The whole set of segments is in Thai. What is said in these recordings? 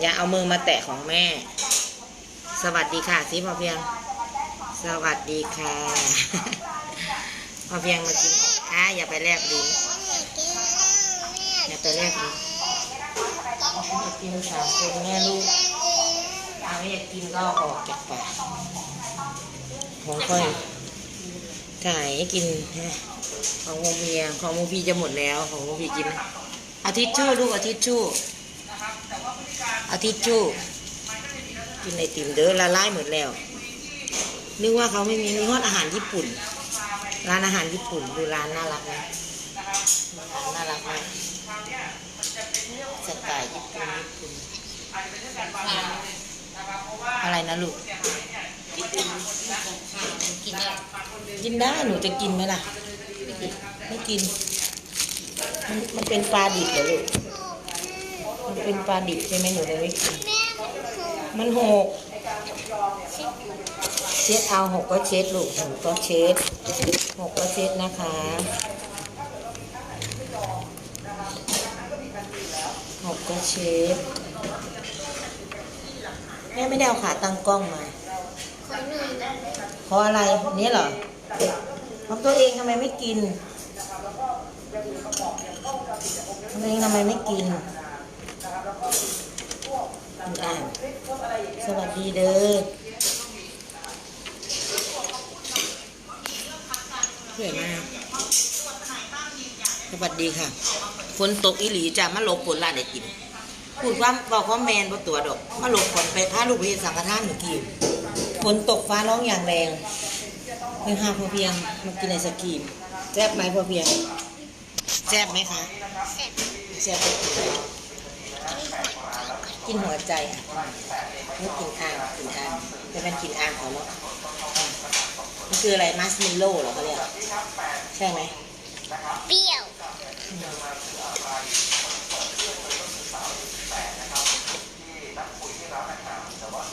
อย่าเอามือมาแตะของแม่ สวัสดีค่ะสิพอเพียง สวัสดีค่ะ พอเพียงมากินอะอย่าไปแลบลิ้นอย่าไปแลบลิ้นอยากกินสามคนแม่ลูกถ้าไม่อยากกินก็อออกจากปากของค่อยถ่ายให้กินฮะของโมเพียงของโมพีจะหมดแล้ว ของโมพีกินอาทิตย์ชู่ลูกอาทิตย์ชู่ อาทิตย์ชู่กินไอติมเด้อละลายหมดแล้ว นึกว่าเขาไม่มีมีฮอดอาหารญี่ปุ่น ร้านอาหารญี่ปุ่นดูร้านน่ารักไหมร้านน่ารักไหมสไตล์ญี่ปุ่นญี่ปุ่นอะไรนะลูกกินได้กินได้หนูจะกินไหมล่ะ ไม่กิน มันมันเป็นปลาดิบเหรอลูก มันเป็นปลาดิบใช่ไหมหนูเลยไม่กินมันหกเช็ดเอาหกก็เช็ดลูกหกก็เช็ดหกก็เช็ดนะคะหกก็เช็ดแม่ไม่ได้เอาขาตั้งกล้องมาขอหนึ่งเพราะอะไรนี่เหรอของตัวเองทำไมไม่กินตัวเองทำไมไม่กินอ่าน สวัสดีเด้อสวยมาก สวัสดีค่ะ ฝนตกอีหลีจ้ะมาลบฝนลาดได้กิน พูดว่าบอกว่าแมนบ่ตัวดอก มาลบฝนไปพาลูกไปสังฆทานเมื่อกี้ฝนตกฟ้าร้องอย่างแรงเพียงห้าพอเพียงมากินไอศกรีมแซ่บไหมพอเพียงแซ่บไหมคะแซ่บ กินหัวใจอะนี่กินอ่างกินอ่างจะเป็นกินอ่างของเราอืมมันคืออะไรมัสมิลโล่เหรอเขาเรียกใช่ไหมเปรี้ยว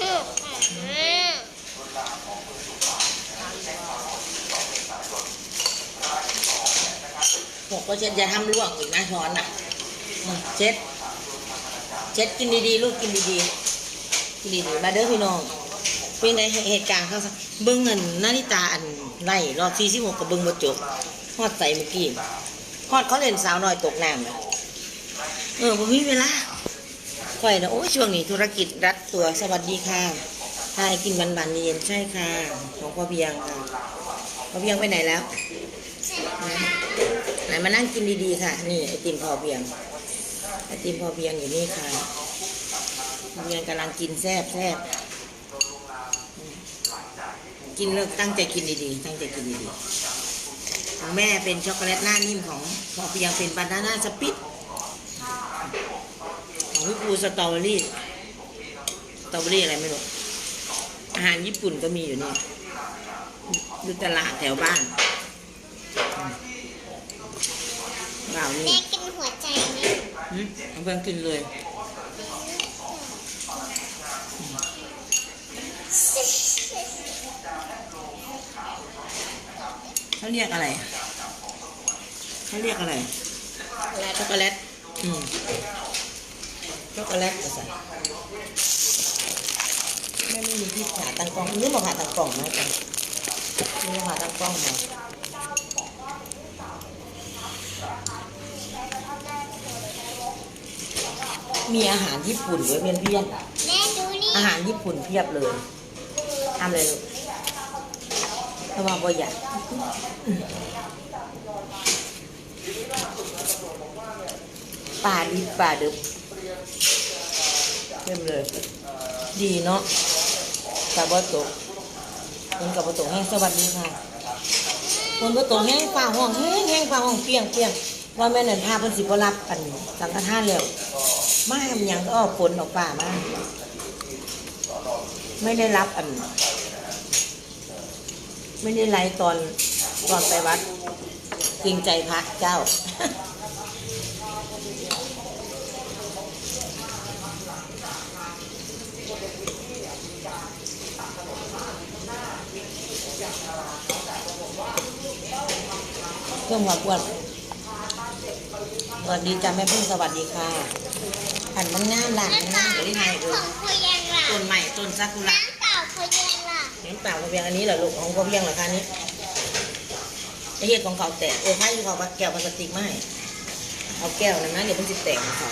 อืมอืมหกก็เช็ดอย่าทำลวกอีกนะช้อนอะอืมเช็ด เช็ดกินดีๆ ลูกกินดีๆกินดีๆมาเด้อพี่น้องเป็นไงเหตุการณ์เขาซะเบิ้งเงินนาฬิตาอันไล่รอบสี่สิบหกกับเบิ้งมาจบฮอดใส่เมื่อกี้ฮอดเขาเล่นสาวน้อยตกน้ำนะเออผมมีเวลาค่อยนะโอ้ช่วงนี้ธุรกิจรัดตัวสวัสดีค่ะทายกินบันบันเย็นใช่ค่ะของพ่อเพียงค่ะพ่อเพียงไปไหนแล้วไหนมานั่งกินดีๆค่ะ นี่ไอติมพ่อเพียง ไอติมพอเพียงอยู่นี่ค่ะพอเพียงกำลังกินแซ่บแซ่บกินเลิกตั้งใจกินดีๆ ตั้งใจกินดีๆของแม่เป็นช็อกโกแลตหน้านิ่มของพอเพียงเป็นบานาน่าสปิดของพี่ปูสตรอเบอรี่สตรอเบอรี่อะไรไม่รู้อาหารญี่ปุ่นก็มีอยู่นี่ดูตลาดแถวบ้านอืมว้าวนี่แม่กินหัว ใจไหมอืมเอาเพื่อนกินเลยเขาเรียกอะไรเขาเรียกอะไร ช็อกโกแลต อืมช็อกโกแลตภาษาแม่ไม่มีที่ผ่าตังกล้องนึกมาผ่าตังกล้องนะจ๊ะนึกมาผ่าตังกล้องมา มีอาหารญี่ปุ่นด้วยเพื่อนเพื่อนแม่ดูนี่ๆอาหารญี่ปุ่นเพียบเลยทำเลยลูกเพราะว่าบ่อยากป่าดิบป่าดึบเต็มเลย ดีเนาะกับ่ตกคนกับบ่ตกแห้งสวัสดีค่ะคนบ่ตกแห้งฝ่าห้องแห้งแห้งฝ่าห้องเปียงเปียงว่าแม่นั่นพาเพิ่นสิบ่รับอันสังฆทานแล้ว มาทำยังก็ออกฝนออกป่ามาไม่ได้รับอัน ไม่ได้ไลฟ์ตอนตอนไปวัดเกรงใจพระเจ้าเพิ่มความอ้วนสวัสดีจ้าแม่พึ่งสวัสดีค่ะ อันมันงามหลานมันงามเดี๋ยวนี้ไงเอขอองพ่อยังล่ะต้นใหม่ต้นซากุระน้ำเปล่าพ่อยังล่ะน้ำเปล่าพอเพียงอันนี้เหรอลูกของพอเพียงเหรอคะนี้ไอเห็ดของเขาแตกเออให้เขาเอาแก้วพลาสติกมาให้เอาแก้วนั้นนะเดี๋ยวมันจะแตกของเขา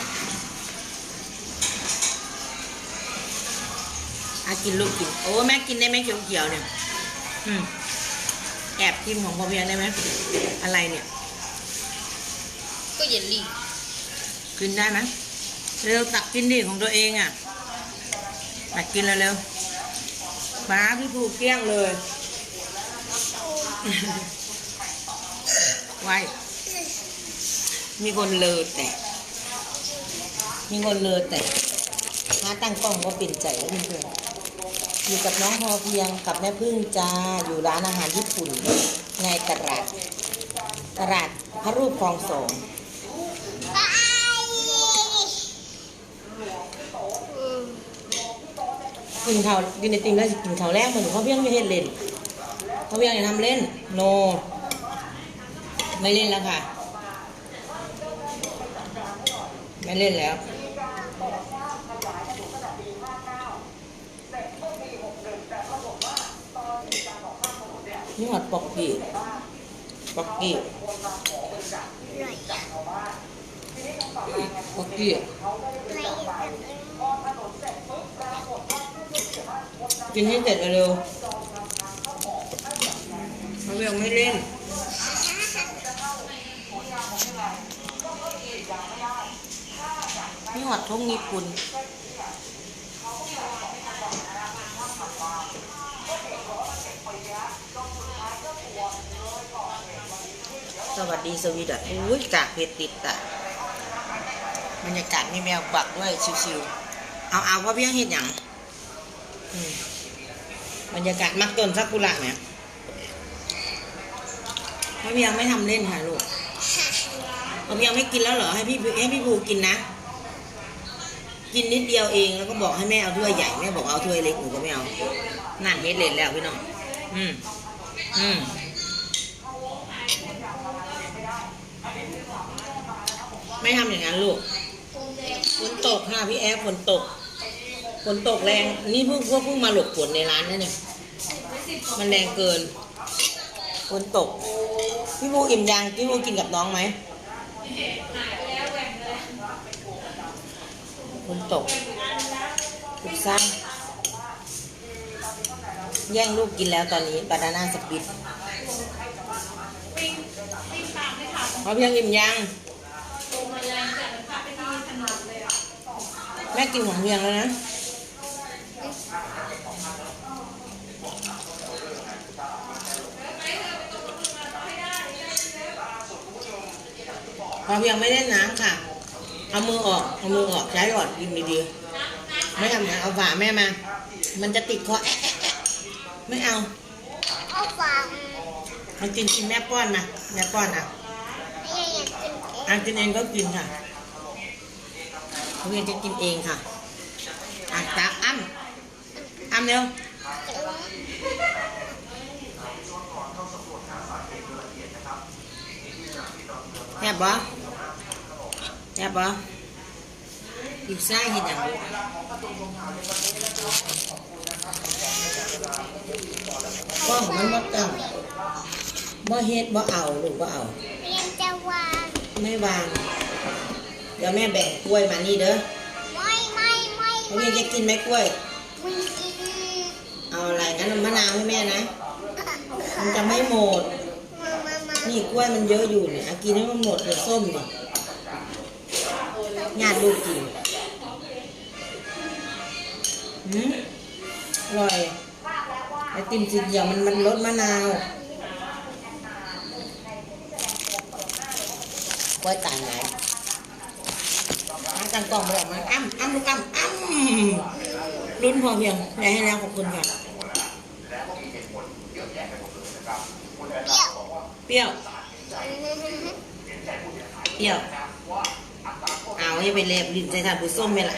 อากินลูกกินโอ้แม่กินได้ไหมเขียวๆเนี่ยอืมแอบทิมของพอเพียงได้ไหมอะไรเนี่ย ก็เยลลี่กินได้ไหม เร็วตักกินดิของตัวเองอะ ตักกินเร็วๆป้าพี่ผูเกลี้ยงเลย ไว้ มีคนเลอแต่ มีคนเลอแต่มาตั้งกล้องก็ปิ่นใจแล้วเพื่อนอยู่กับน้องพอเพียงกับแม่พึ่งจ้า อยู่ร้านอาหารญี่ปุ่น ในตลาด ตลาดพระรูปคลองสอง ไปอืม กินข้าวกินไอติมแล้วสิกินข้าวแรกเหมือนเขาเพียงไม่เห็นเล่นเขาเพียงอย่าทำเล่นโน ไม่เล่นแล้วค่ะ ไม่เล่นแล้วนี่หอดปอกกี้ปอกกี้ปอกกี้ อะไรอยู่ กินให้เสร็จเร็วเขาเพียงไม่เล่นนี่หอดทงญี่ปุ่นสวัสดีสวีดัตอุ้ยกากเพชรติดอะบรรยากาศมีแมวปักด้วยชิวๆเอาเอาเพราะเพียงเห็นอย่างอืม บรรยากาศมักต้นซากุระเนี่ยพราะเพียงไม่ทำเล่นค่ะลูกพราะเพียงไม่กินแล้วเหรอให้พี่ให้พี่ภูกินนะ กินนิดเดียวเองแล้วก็บอกให้แม่เอาถ้วยใหญ่แม่บอกเอาถ้วยเล็กหนูก็ไม่เอานั่นเฮ็ดเล่นแล้วพี่น้องอืมอืมไม่ทำอย่างนั้นลูกฝนตกค่ะพี่แอฟฝนตก ฝนตกแรงนี่เพิ่งพวกเพิ่งมาหลบฝนในร้านนั่เนี่ยมันแรงเกินฝนตกพี่บูอิ่มยังพี่บูกินกับน้องไหมฝนตกถูกสร้างแย่งลูกกินแล้วตอนนี้บานาน่าสปิดพอเพียงอิ่มยังแม่กินของเพียงแล้วนะ พอเพียงไม่เล่นน้ำค่ะ เอามือออกเอามือออกใช้หลอดกินดีๆไม่ทำอย่างนั้นเอาฝาแม่มา มันจะติดคอแอะแอะแอะไม่เอาเอาฟังมันกินกินแม่ป้อนนะแม่ป้อนอะไม่อยากกินเองอันกินเองก็กินค่ะพอเพียงจะกินเองค่ะอะตักอ้ำอ้ำเร็ว แซ่บบ่แซ่บบ่กินไส้เห็นอย่างนี้กล้องมันบ่ตั้งบ่เฮ็ดบ่เอาลูกบ่เอาเรียนจะวางไม่วาง เดี๋ยวแม่แบ่งกล้วยมานี่เด้อไม่ไม่ไม่เขาเรียนจะกินไหมกล้วยมึงกินเอาอะไรงั้นเอามะนาวให้แม่นะ มันจะไม่หมดมามามา นี่กล้วยมันเยอะอยู่เนี่ยอากินให้มันหมดเลยส้มเนี่ยญาติลูกกินหืมอร่อยไอติมสีเดียวมันมันรสมะนาวกล้วยตายไหนมาตั้งกล่องไปออกมาอ้ำอ้ำลูกอ้ำอ้ำรุ่นพอเพียงได้ให้แล้วขอบคุณค่ะ เปรี้ยว เปรี้ยว เอาให้ไปเล็บลิ้นใจทานผู้ส้มไหมล่ะ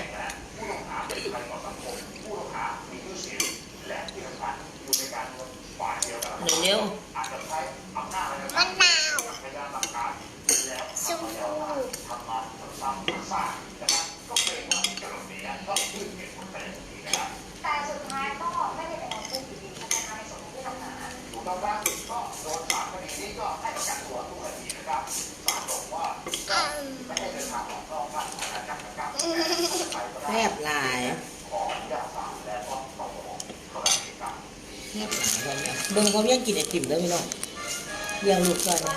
เร็ว มะนาวชมพู แซ่บหลายแซ่บหลายวันนี้เบิ่งเขายังกินไอติมแล้วพี่น้องเลี้ยงลูกก่อนนะ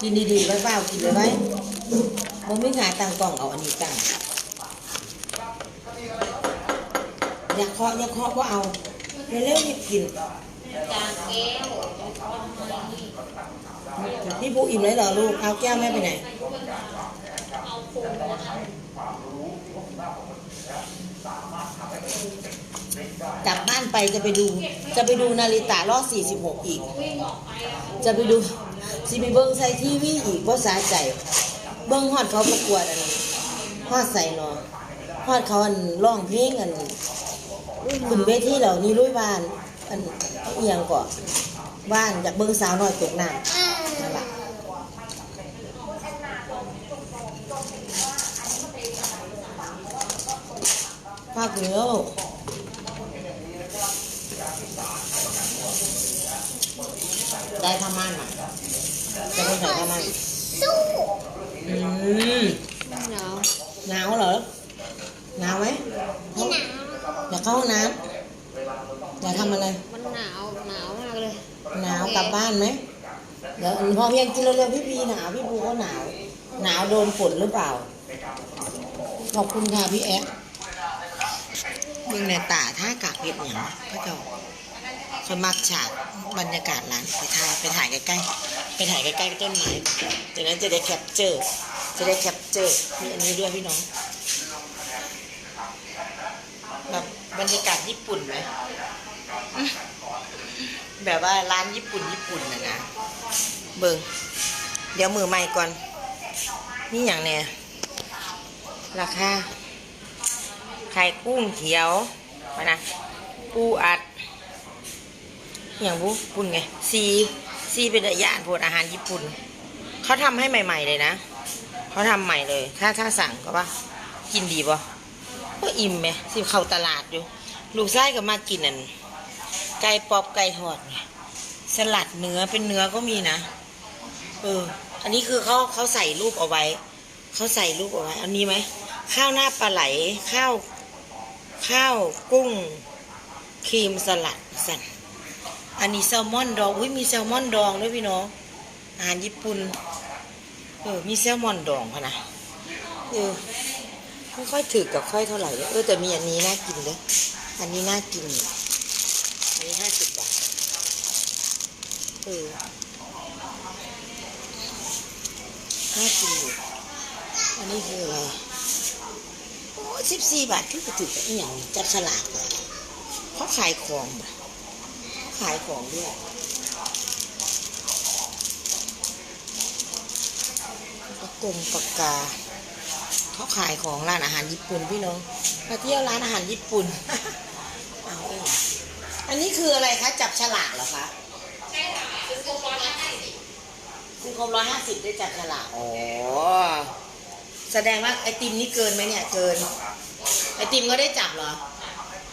กินดีๆไว้เปล่ากินเลยไว้ผมไม่หาตังกล่องเอาอันนี้ตังอยากเคาะอยากเคาะว่าเอาเร็วๆรีบกินพี่ปูอิ่มเลยเหรอลูก เอาแก้วแม่ไปไหน กลับบ้านไปจะไปดู จะไปดูนาฬิตารอบ46 อีก จะไปดูสิไปเบิ้งใส่ทีวีอีกเพราะสาใจ เบิ้งฮอดเขาประกวดอันฮอดใส่เนาะฮอดเขาอันร้องเพลงอันขึ้นเวทีเหล่านี้รุ้ยบ้านอันเอียงก่อนบ้านอยากเบิ้งสาวน้อยตกน้ำอ่านั่นแหละ ภาคเหนือลูกได้ผ้าม่านมาจะเป็นใส่ผ้าม่านสู้อืมหนาวหนาวเหรอหนาวไหมพี่หนาวอยากเข้าห้องน้ำอยากทำอะไร มันหนาวหนาวมากเลยหนาวกลับบ้านไหมเดี๋ยวพอเพียงกินเร็วๆพี่พีหนาวพี่ปูก็หนาว หนาวโดนฝนหรือเปล่าขอบคุณค่ะพี่แอ๊ะ มึงในตาท่ากากเพียอย่างพระเจ้าคนมักฉากบรรยากาศร้านไปถ่ายไปถ่ายใกล้ๆไปถ่ายใกล้ๆต้นไม้จากนั้นจะได้แคปเจอร์ จะได้แคปเจอร์มีอันนี้ด้วยพี่น้องแบบบรรยากาศญี่ปุ่นไหมแบบว่าร้านญี่ปุ่นญี่ปุ่นนะนะเบิงเดี๋ยวมือใหม่ก่อน นี่อย่างเนี่ยราคา ไข่กุ้งเขียวมานะปูอัดอย่างบุปุ่นไงซีซีเป็นระยะโพดอาหารญี่ปุ่นเขาทำให้ใหม่ ๆ เลยนะเขาทำใหม่เลย ถ้าถ้าสั่งก็ว่ากินดีป่ะก็อิ่มไหมสิเข้าตลาดอยู่ ลูกไส้ก็มากินอันไก่ปอบไก่ทอดสลัดเนื้อเป็นเนื้อก็มีนะเอออันนี้คือเขาเขาใส่รูปเอาไว้เขาใส่รูปเอาไว้ อันนี้ไหมข้าวหน้าปลาไหลข้าว ข้าวกุ้งครีมสลัดสันอันนี้แซลมอนดองอุ้ยมีแซลมอนดองด้วยพี่น้องอาหารญี่ปุ่นเออมีแซลมอนดองพะนะเออไม่ค่อยถือกับค่อยเท่าไหร่เออแต่มีอันนี้น่ากินเลยอันนี้น่ากินอันนี้ห้าสิบบาทเออน่ากินอยู่อันนี้คืออะไร สิบสี่บาทที่กระถือกับอย่างจับฉลากเหรอเขาขายของเขาขายของด้วยปากกงปากกาเขาขายของร้านอาหารญี่ปุ่นพี่น้องมาเที่ยวร้านอาหารญี่ปุ่นเอาเองอันนี้คืออะไรคะ จับฉลากเหรอคะใช่ค่ะซื้อครบร้อยห้าสิบซื้อครบร้อยห้าสิบได้จับฉลากอ๋อแสดงว่าไอติมนี่เกินไหมเนี่ยเกิน ไอติมก็ได้จับเหรอ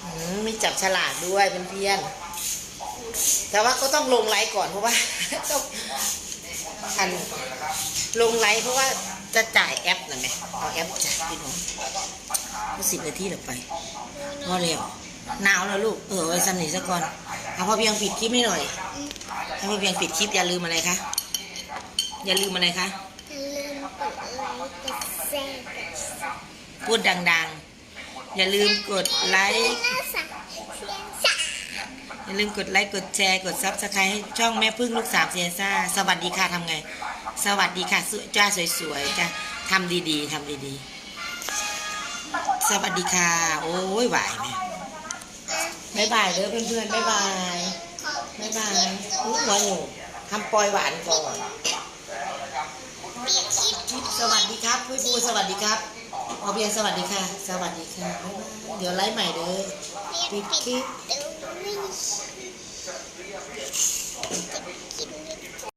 อืมมีจับฉลากด้วยเป็นเพี้ยนๆแต่ว่าก็ต้องลงไลฟ์ก่อนเพราะว่า ต้องอันลงไลฟ์เพราะว่าจะจ่ายแอปนะแม่เอาแอปจ่ายพี่น้องก็สิบนาทีเดี๋ยวไปพอเร็วหนาวแล้วลูกเออไว้สำนีซะก่อนเอาพอเพียงปิดคลิปให้หน่อยให้พอเพียงปิดคลิปอย่าลืมอะไรคะอย่าลืมอะไรคะอย่าลืมกดไลค์กดแชร์กดซับพูดดังๆ อย่าลืมกดไลค์อย่าลืมกดไลค์กดแชร์กดซับสไครต์ให้ช่องแม่พึ่งลูกสาวเซียซ่าสวัสดีค่ะทำไง สวัสดีค่ะสวยจ้าสวยๆจ้าทำดีๆทำดีๆ สวัสดีค่ะ โอ้ยไหวไหมบายบายเด้อเพื่อนๆบายบายบายบายหัวหนูทำปอยหวานก่อนสวัสดีครับพี่ปูสวัสดีครับ ออเพียงสวัสดีค่ะ สวัสดีค่ะบ๊ายบายเดี๋ยวไลฟ์ใหม่เด้อปิดคลิป